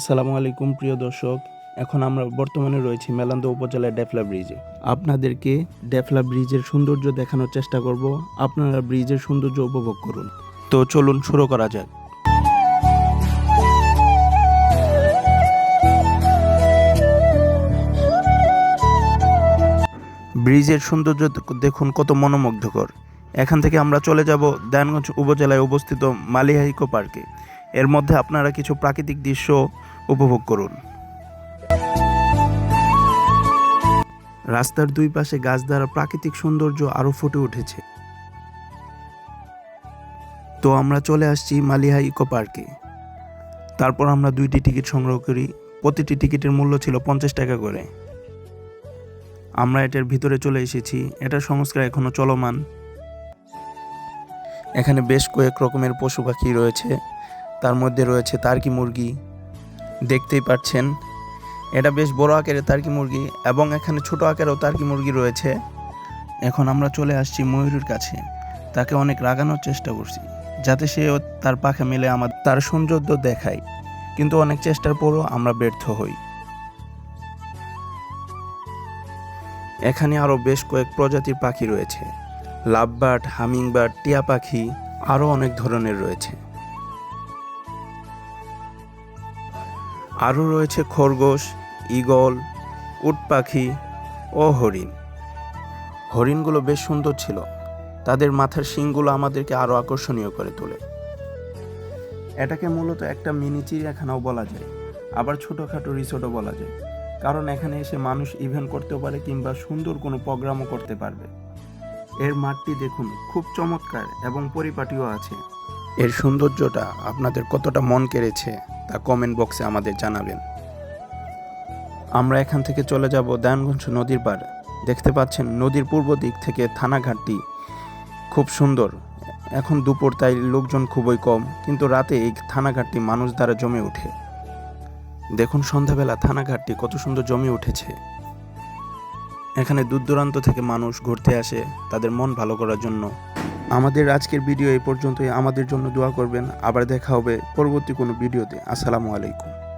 আসসালামু আলাইকুম, প্রিয় দর্শক। এখন আমরা বর্তমানে রয়েছি মেলান্দ উপজেলার ডেফলা ব্রিজে। আপনাদেরকে ডেফলা ব্রিজের সৌন্দর্য দেখানোর চেষ্টা করব। আপনারা ব্রিজের সৌন্দর্য উপভোগ করুন। তো চলুন শুরু করা যাক। ব্রিজের সৌন্দর্য দেখুন কত মনোমুগ্ধকর। এখান থেকে আমরা চলে যাব দেয়ানগঞ্জ উপজেলায় অবস্থিত মালিহা ইকো পার্কে। এর মধ্যে আপনারা কিছু প্রাকৃতিক দৃশ্য উপভোগ করুন। রাস্তার দুই পাশে গাছ দ্বারা প্রাকৃতিক সৌন্দর্য আরও ফুটে উঠেছে। তো আমরা চলে আসছি মালিহা ইকো পার্কে। তারপর আমরা দুইটি টিকিট সংগ্রহ করি। প্রতিটি টিকিটের মূল্য ছিল পঞ্চাশ টাকা করে। আমরা এটার ভিতরে চলে এসেছি। এটার সংস্কার এখনও চলমান। এখানে বেশ কয়েক রকমের পশু পাখি রয়েছে। তার মধ্যে রয়েছে তার্কি মুরগি দেখতেই পাচ্ছেন। এটা বেশ বড় আকারের তার্কি মুরগি এবং এখানে ছোট আকারেও তার্কি মুরগি রয়েছে। এখন আমরা চলে আসছি ময়ূরের কাছে। তাকে অনেক রাগানোর চেষ্টা করছি, যাতে সে তার পাখা মেলে আমার তার সৌন্দর্য দেখায়। কিন্তু অনেক চেষ্টার পরও আমরা ব্যর্থ হই। এখানে আরও বেশ কয়েক প্রজাতির পাখি রয়েছে। লাভবার্ড, হামিংবার্ড, টিয়া পাখি, আরও অনেক ধরনের রয়েছে। আরও রয়েছে খরগোশ, ঈগল, উট পাখি ও হরিণ। হরিণগুলো বেশ সুন্দর ছিল। তাদের মাথার শিংগুলো আমাদেরকে আরও আকর্ষণীয় করে তোলে। এটাকে মূলত একটা মিনি চিড়িয়াখানাও বলা যায়, আবার ছোটোখাটো রিসোর্টও বলা যায়। কারণ এখানে এসে মানুষ ইভেন্ট করতেও পারে কিংবা সুন্দর কোনো প্রোগ্রামও করতে পারবে। এর মাঠটি দেখুন, খুব চমৎকার এবং পরিপাটিও আছে। এর সৌন্দর্যটা আপনাদের কতটা মন কেড়েছে। তা কমেন্ট বক্সে আমাদের জানাবেন। আমরা এখান থেকে চলে যাব দয়ানগঞ্জ নদীর পার দেখতে পাচ্ছেন নদীর পূর্ব দিক থেকে থানাঘাটটি খুব সুন্দর। এখন দুপুর, তাই লোকজন খুবই কম, কিন্তু রাতে এই থানাঘাটটি মানুষ দ্বারা জমে ওঠে। দেখুন সন্ধ্যাবেলা থানাঘাটটি কত সুন্দর জমে উঠেছে। এখানে দূর দূরান্ত থেকে মানুষ ঘুরতে আসে, তাদের মন ভালো করার জন্য। আমাদের আজকের ভিডিও এই পর্যন্তই। আমাদের জন্য দোয়া করবেন। আবার দেখা হবে পরবর্তী কোনো ভিডিওতে। আসসালামু আলাইকুম।